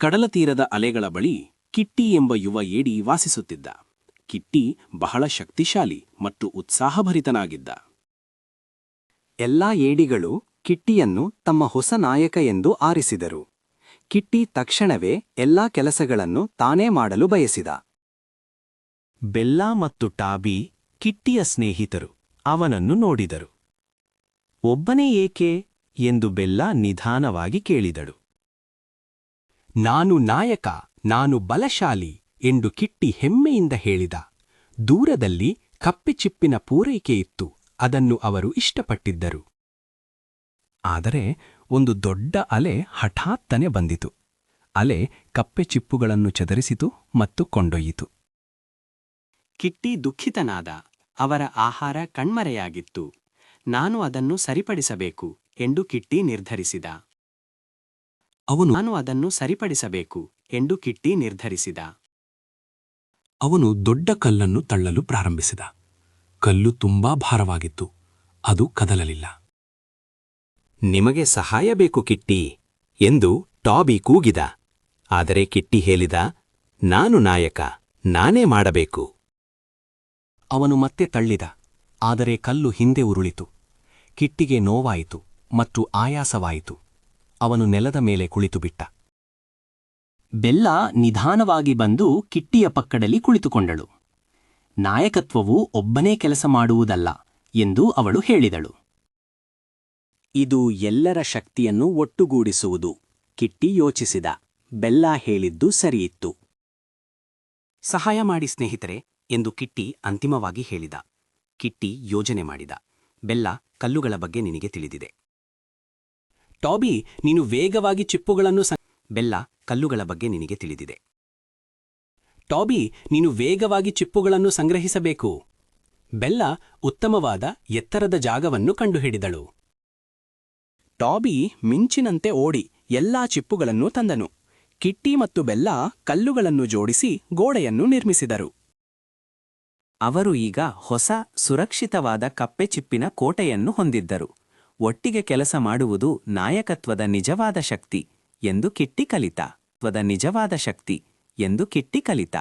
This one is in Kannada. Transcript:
ಕಡಲತೀರದ ಅಲೆಗಳ ಬಳಿ ಕಿಟ್ಟಿ ಎಂಬ ಯುವ ಏಡಿ ವಾಸಿಸುತ್ತಿದ್ದ. ಕಿಟ್ಟಿ ಬಹಳ ಶಕ್ತಿಶಾಲಿ ಮತ್ತು ಉತ್ಸಾಹಭರಿತನಾಗಿದ್ದ. ಎಲ್ಲಾ ಏಡಿಗಳು ಕಿಟ್ಟಿಯನ್ನು ತಮ್ಮ ಹೊಸ ನಾಯಕ ಎಂದು ಆರಿಸಿದರು. ಕಿಟ್ಟಿ ತಕ್ಷಣವೇ ಎಲ್ಲಾ ಕೆಲಸಗಳನ್ನು ತಾನೇ ಮಾಡಲು ಬಯಸಿದ. ಬೆಲ್ಲಾ ಮತ್ತು ಟಾಬಿ ಕಿಟ್ಟಿಯ ಸ್ನೇಹಿತರು ಅವನನ್ನು ನೋಡಿದರು. ಒಬ್ಬನೇ ಏಕೆ ಎಂದು ಬೆಲ್ಲ ನಿಧಾನವಾಗಿ ಕೇಳಿದಳು. ನಾನು ನಾಯಕ, ನಾನು ಬಲಶಾಲಿ ಎಂದು ಕಿಟ್ಟಿ ಹೆಮ್ಮೆಯಿಂದ ಹೇಳಿದ. ದೂರದಲ್ಲಿ ಕಪ್ಪೆಚಿಪ್ಪಿನ ಪೂರೈಕೆಯಿತ್ತು ಅದನ್ನು ಅವರು ಇಷ್ಟಪಟ್ಟಿದ್ದರು. ಆದರೆ ಒಂದು ದೊಡ್ಡ ಅಲೆ ಹಠಾತ್ತನೆ ಬಂದಿತು. ಅಲೆ ಕಪ್ಪೆಚಿಪ್ಪುಗಳನ್ನು ಚದರಿಸಿತು ಮತ್ತು ಕೊಂಡೊಯ್ಯಿತು. ಕಿಟ್ಟಿ ದುಃಖಿತನಾದ, ಅವರ ಆಹಾರ ಕಣ್ಮರೆಯಾಗಿತ್ತು. ನಾನು ಅದನ್ನು ಸರಿಪಡಿಸಬೇಕು ಎಂದು ಕಿಟ್ಟಿ ನಿರ್ಧರಿಸಿದ. ಅವನು ನಾನು ಅದನ್ನು ಸರಿಪಡಿಸಬೇಕು ಎಂದು ಕಿಟ್ಟಿ ನಿರ್ಧರಿಸಿದ. ಅವನು ದೊಡ್ಡ ಕಲ್ಲನ್ನು ತಳ್ಳಲು ಪ್ರಾರಂಭಿಸಿದ. ಕಲ್ಲು ತುಂಬಾ ಭಾರವಾಗಿತ್ತು. ಅದು ಕದಲಲಿಲ್ಲ. ನಿಮಗೆ ಸಹಾಯ ಬೇಕು ಕಿಟ್ಟಿ ಎಂದು ಟಾಬಿ ಕೂಗಿದ. ಆದರೆ ಕಿಟ್ಟಿ ಹೇಳಿದ, ನಾನು ನಾಯಕ, ನಾನೇ ಮಾಡಬೇಕು. ಅವನು ಮತ್ತೆ ತಳ್ಳಿದ. ಆದರೆ ಕಲ್ಲು ಹಿಂದೆ ಉರುಳಿತು. ಕಿಟ್ಟಿಗೆ ನೋವಾಯಿತು ಮತ್ತು ಆಯಾಸವಾಯಿತು. ಅವನು ನೆಲದ ಮೇಲೆ ಕುಳಿತುಬಿಟ್ಟ. ಬೆಲ್ಲ ನಿಧಾನವಾಗಿ ಬಂದು ಕಿಟ್ಟಿಯ ಪಕ್ಕದಲ್ಲಿ ಕುಳಿತುಕೊಂಡಳು. ನಾಯಕತ್ವವು ಒಬ್ಬನೇ ಕೆಲಸ ಮಾಡುವುದಲ್ಲ ಎಂದು ಅವಳು ಹೇಳಿದಳು. ಇದು ಎಲ್ಲರ ಶಕ್ತಿಯನ್ನು ಒಟ್ಟುಗೂಡಿಸುವುದು, ಕಿಟ್ಟಿ ಯೋಚಿಸಿದ, ಬೆಲ್ಲ ಹೇಳಿದ್ದು ಸರಿಯಿತ್ತು. ಸಹಾಯ ಮಾಡಿ ಸ್ನೇಹಿತರೆ ಎಂದು ಕಿಟ್ಟಿ ಅಂತಿಮವಾಗಿ ಹೇಳಿದ. ಕಿಟ್ಟಿ ಯೋಜನೆ ಮಾಡಿದ. ಬೆಲ್ಲ ಕಲ್ಲುಗಳ ಬಗ್ಗೆ ನಿನಗೆ ತಿಳಿದಿದೆ. ಟಾಬಿ, ನೀನು ವೇಗವಾಗಿ ಚಿಪ್ಪುಗಳನ್ನು ಬೆಲ್ಲ ಕಲ್ಲುಗಳ ಬಗ್ಗೆ ನಿನಗೆ ತಿಳಿದಿದೆ. ಟಾಬಿ, ನೀನು ವೇಗವಾಗಿ ಚಿಪ್ಪುಗಳನ್ನು ಸಂಗ್ರಹಿಸಬೇಕು. ಬೆಲ್ಲ ಉತ್ತಮವಾದ ಎತ್ತರದ ಜಾಗವನ್ನು ಕಂಡುಹಿಡಿದಳು. ಟಾಬಿ ಮಿಂಚಿನಂತೆ ಓಡಿ ಎಲ್ಲಾ ಚಿಪ್ಪುಗಳನ್ನು ತಂದನು. ಕಿಟ್ಟಿ ಮತ್ತು ಬೆಲ್ಲ ಕಲ್ಲುಗಳನ್ನು ಜೋಡಿಸಿ ಗೋಡೆಯನ್ನು ನಿರ್ಮಿಸಿದರು. ಅವರು ಈಗ ಹೊಸ ಸುರಕ್ಷಿತವಾದ ಕಪ್ಪೆ ಚಿಪ್ಪಿನ ಕೋಟೆಯನ್ನು ಹೊಂದಿದ್ದರು. ಒಟ್ಟಿಗೆ ಕೆಲಸ ಮಾಡುವುದು ನಾಯಕತ್ವದ ನಿಜವಾದ ಶಕ್ತಿ ಎಂದು ಕಿಟ್ಟಿ ಕಲಿತ ತ್ವದ ನಿಜವಾದ ಶಕ್ತಿ ಎಂದು ಕಿಟ್ಟಿ ಕಲಿತ